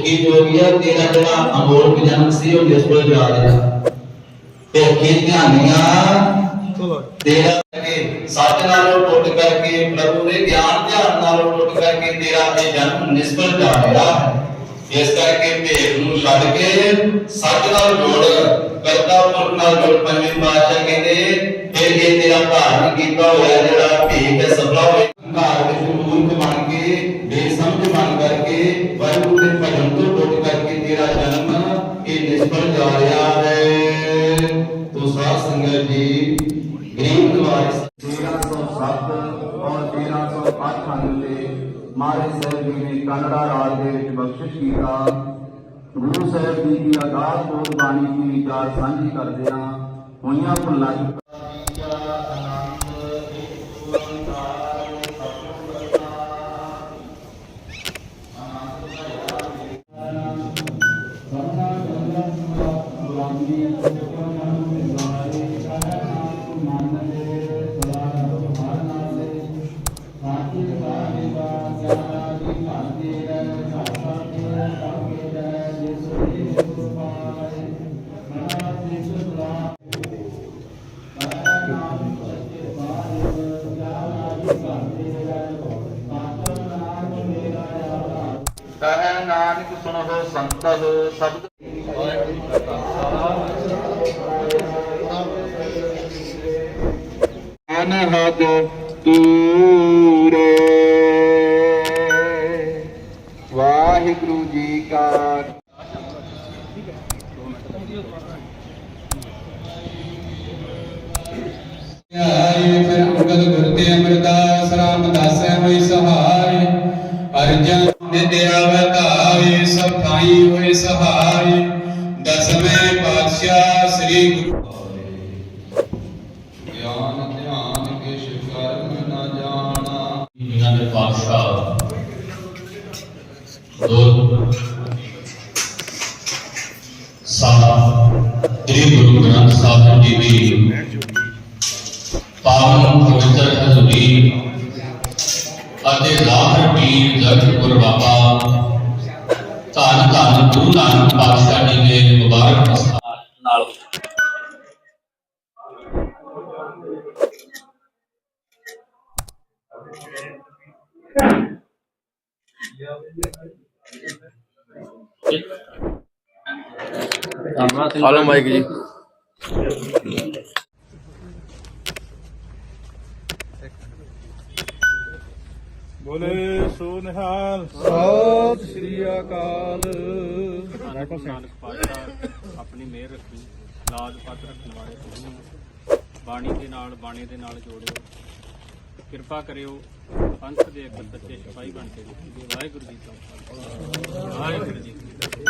ਕੀ ਜੋਗੀਆ ਤੇਰਾ ਜਿਹੜਾ ਅਮੋਲਕ ਜਨਮ ਸੀ ਉਹ ਨਿਸਬਲ ਜਾ ਰਿਹਾ। ਤੇ ਕੀ ਧਿਆਨੀਆਂ ਤੇਰਾ ਕਿ ਸੱਚ ਨਾਲੋਂ ਟੁੱਟ ਕਰਕੇ ਪ੍ਰਭੂ ਦੇ ਗਿਆਨ ਧਿਆਨ ਨਾਲੋਂ ਟੁੱਟ ਕਰਕੇ ਤੇਰਾ ਇਹ ਜਨਮ ਨਿਸਬਲ ਜਾ ਰਿਹਾ ਇਸ ਕਰਕੇ ਭੇਦ ਨੂੰ ਛੱਡ ਕੇ ਸੱਚ ਨਾਲ ਜੋੜ ਕਰਤਾ ਪੁਰਖ ਨਾਲ ਜੋੜ ਪੰਜਵੇਂ ਪਾਤਸ਼ਾਹ ਕਹਿੰਦੇ ਫਿਰ ਇਹ ਤੇਰਾ ਧਾਰਨ ਕੀਤਾ ਹੋਇਆ ਜਿਹੜਾ ਭੇਦ ਹੈ ਸਫਲਾ ਹੋਏ ਘਰ ਵਿੱਚ ਮੂਰਖ ਬਣ ਕੇ ਬੇਸਮਝ ਬਣ ਕਰਕੇ ਵਾਹਿਗੁਰੂ ਦੇ ਸਾਧ ਸੰਗਤ ਜੀ, ਗਰੀਬ ਨਿਵਾਸ 1307 ਔਰ 1308 ਹਨ ਤੇ ਮਹਾਰਾਜ ਸਾਹਿਬ ਜੀ ਨੇ ਕਨੜਾ ਰਾਜ ਦੇ ਵਿੱਚ ਬਖਸ਼ਿਸ਼ ਕੀਤਾ ਗੁਰੂ ਸਾਹਿਬ ਜੀ ਦੀ ਅਗਾਧ ਬੋਧ ਬਾਣੀ ਦੀ ਗੱਲ ਸਾਂਝੀ ਕਰਦੇ ਹਾਂ। ਹੋਈਆਂ ਭੁੱਲਾਂ ਕਹੈ ਨਾਨਕ ਸੁਣੋ ਸੰਤਹ ਸ਼ਬਦ ਅਨਹਦ ਤੂਰੇ ਵਾਹਿਗੁਰੂ ਜੀ ਕਾ ਆਏ ਫਿਰ ਅੰਗਦ ਗੁਰ ਤੇ ਅਮਰਦਾਸ ਰਾਮਦਾਸੈ ਹੋਈ ਸਹਾਈ ਅਰਜਨ ਨਿਤ ਅਵਤਾਈ ਸਭ ਥਾਈ ਹੋਏ ਸਹਾਈ ਦਸਵੇਂ ਪਾਤਸ਼ਾਹ ਸ੍ਰੀ ਗੁਰੂ ਗਿਆਨ ਧਿਆਨ ਕਿਛ ਕਰਮ ਨ ਜਾਣਾ। ਇਹਨਾਂ ਦੇ ਪਾਤਸ਼ਾਹ ਦੋ ਸਾਹਿਬ ਸ੍ਰੀ ਗੁਰੂ ਗ੍ਰੰਥ ਸਾਹਿਬ ਜੀ ਦੀ ਪਾਵਨ ਪਵਿੱਤਰ ਹਜ਼ੂਰੀ ਅਤੇ ਲਾਹਰ ਪੀਰ ਜਗਤਪੁਰ ਬਾਬਾ ਧੰਨ ਧੰਨ ਗੁਰੂ ਨਾਨਕ ਪਾਤਸ਼ਾਹ ਜੀ ਦੇ ਮੁਬਾਰਕ ਮਸਤਾਂ ਨਾਲ ਹਲੋ ਮਾਈਕ ਜੀ। ਬੋਲੇ ਸੋ ਨਿਹਾਲ ਸਤਿ ਸ੍ਰੀ ਅਕਾਲ। ਨਾਨਕ ਪਾਤਸ਼ਾਹ ਆਪਣੀ ਮਿਹਰ ਰੱਖੀ ਲਾਜ ਪੱਤ ਰੱਖਣ ਵਾਲੇ ਤੁਸੀਂ। ਬਾਣੀ ਦੇ ਨਾਲ ਬਾਣੀ ਦੇ ਨਾਲ ਜੋੜਿਓ। ਕਿਰਪਾ ਕਰਿਓ ਪੰਥ ਦੇ ਇੱਕ ਸੱਚੇ ਸਿਪਾਹੀ ਬਣ ਕੇ ਵਾਹਿਗੁਰੂ ਜੀ ਕਾ ਖਾਲਸਾ। ਵਾਹਿਗੁਰੂ ਜੀ ਕੀ ਫਤਿਹ।